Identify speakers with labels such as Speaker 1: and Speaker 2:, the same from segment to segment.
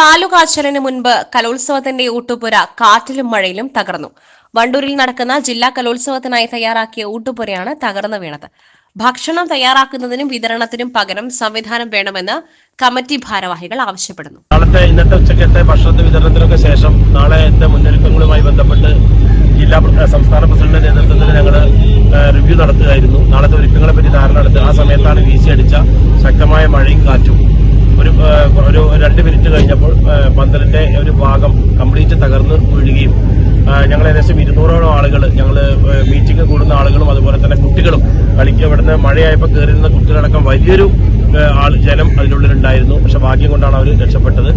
Speaker 1: പാലുകാച്ചലിന് മുൻപ് കലോത്സവത്തിന്റെ ഊട്ടുപുര കാറ്റിലും മഴയിലും തകർന്നു. വണ്ടൂരിൽ നടക്കുന്ന ജില്ലാ കലോത്സവത്തിനായി തയ്യാറാക്കിയ ഊട്ടുപുരയാണ് തകർന്നു വീണത്. ഭക്ഷണം തയ്യാറാക്കുന്നതിനും വിതരണത്തിനും പകരം സംവിധാനം വേണമെന്ന് കമ്മിറ്റി ഭാരവാഹികൾ ആവശ്യപ്പെടുന്നു.
Speaker 2: നാളത്തെ ഇന്നത്തെ ഉച്ചക്കത്തെ ഭക്ഷണ വിതരണത്തിനൊക്കെ ശേഷം നാളത്തെ മുന്നൊരുക്കങ്ങളുമായി ബന്ധപ്പെട്ട് ജില്ലാ സംസ്ഥാന പ്രസിഡന്റ് നേതൃത്വത്തിൽ ഞങ്ങൾ റിവ്യൂ നടത്തുകയായിരുന്നു. നാളത്തെ ഒരുക്കങ്ങളെ പറ്റി ധാരണ നടത്തുക ആ സമയത്താണ് വീശിയടിച്ച ശക്തമായ മഴയും കാറ്റും. ഒരു ഒരു രണ്ട് മിനിറ്റ് കഴിഞ്ഞപ്പോൾ പന്തലിന്റെ ഒരു ഭാഗം കംപ്ലീറ്റ് തകർന്ന് വീഴുകയും ഞങ്ങൾ ഏകദേശം ഇരുന്നൂറോളം ആളുകൾ ഞങ്ങൾ മീറ്റിംഗ് കൂടുന്ന ആളുകളും അതുപോലെ തന്നെ കുട്ടികളും കളിക്കുക ഇവിടുന്ന് മഴയായപ്പോൾ കയറിയിരുന്ന കുട്ടികളടക്കം വലിയൊരു ആൾ ജനം അതിനുള്ളിലുണ്ടായിരുന്നു. പക്ഷെ ഭാഗ്യം കൊണ്ടാണ് അവർ രക്ഷപ്പെട്ടത്.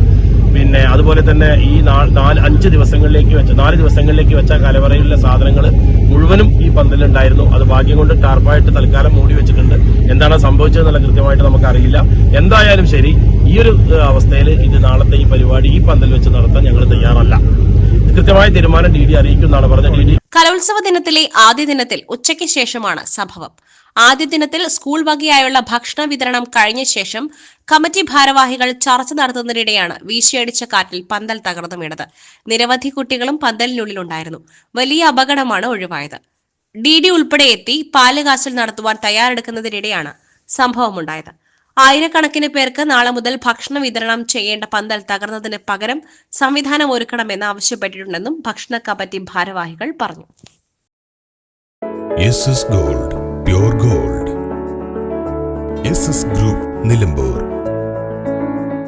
Speaker 2: പിന്നെ തന്നെ ഈ നാല് അഞ്ച് ദിവസങ്ങളിലേക്ക് വെച്ച നാല് ദിവസങ്ങളിലേക്ക് വെച്ച കലവറയിലുള്ള സാധനങ്ങൾ മുഴുവനും ഈ പന്തലുണ്ടായിരുന്നു അത് ഭാഗ്യം കൊണ്ട് ടാർപ്പായിട്ട് തൽക്കാലം മൂടി വെച്ചിട്ടുണ്ട്. എന്താണ് സംഭവിച്ചതെന്നുള്ള കൃത്യമായിട്ട് നമുക്കറിയില്ല. എന്തായാലും ശരി ഈ ഒരു അവസ്ഥയിൽ ഇത് നാളത്തെ ഈ പരിപാടി ഈ പന്തൽ വെച്ച് നടത്താൻ ഞങ്ങൾ തയ്യാറല്ല. കൃത്യമായ തീരുമാനം ഡി ഡി അറിയിക്കുന്നതാണ് പറഞ്ഞത്. ഡി ഡി
Speaker 1: കലോത്സവ ദിനത്തിലെ ആദ്യ ദിനത്തിൽ ഉച്ചയ്ക്ക് ശേഷമാണ് സംഭവം. ആദ്യ ദിനത്തിൽ സ്കൂൾ വകയായുള്ള ഭക്ഷണ വിതരണം കഴിഞ്ഞ ശേഷം കമ്മിറ്റി ഭാരവാഹികൾ ചർച്ച നടത്തുന്നതിനിടെയാണ് വീശിയടിച്ച കാറ്റിൽ പന്തൽ തകർന്നു വീണത്. നിരവധി കുട്ടികളും പന്തലിനുള്ളിലുണ്ടായിരുന്നു. വലിയ അപകടമാണ് ഒഴിവായത്. ഡി ഡി ഉൾപ്പെടെ എത്തി പാലുകാച്ചൽ നടത്തുവാൻ തയ്യാറെടുക്കുന്നതിനിടെയാണ് സംഭവമുണ്ടായത്. ആയിരക്കണക്കിന് പേർക്ക് നാളെ മുതൽ ഭക്ഷണ വിതരണം ചെയ്യേണ്ട പന്തൽ തകർന്നതിന് പകരം സംവിധാനം ഒരുക്കണമെന്ന് ആവശ്യപ്പെട്ടിട്ടുണ്ടെന്നും ഭക്ഷണ കമ്മിറ്റി ഭാരവാഹികൾ പറഞ്ഞു.
Speaker 3: Gold gold group Nilambur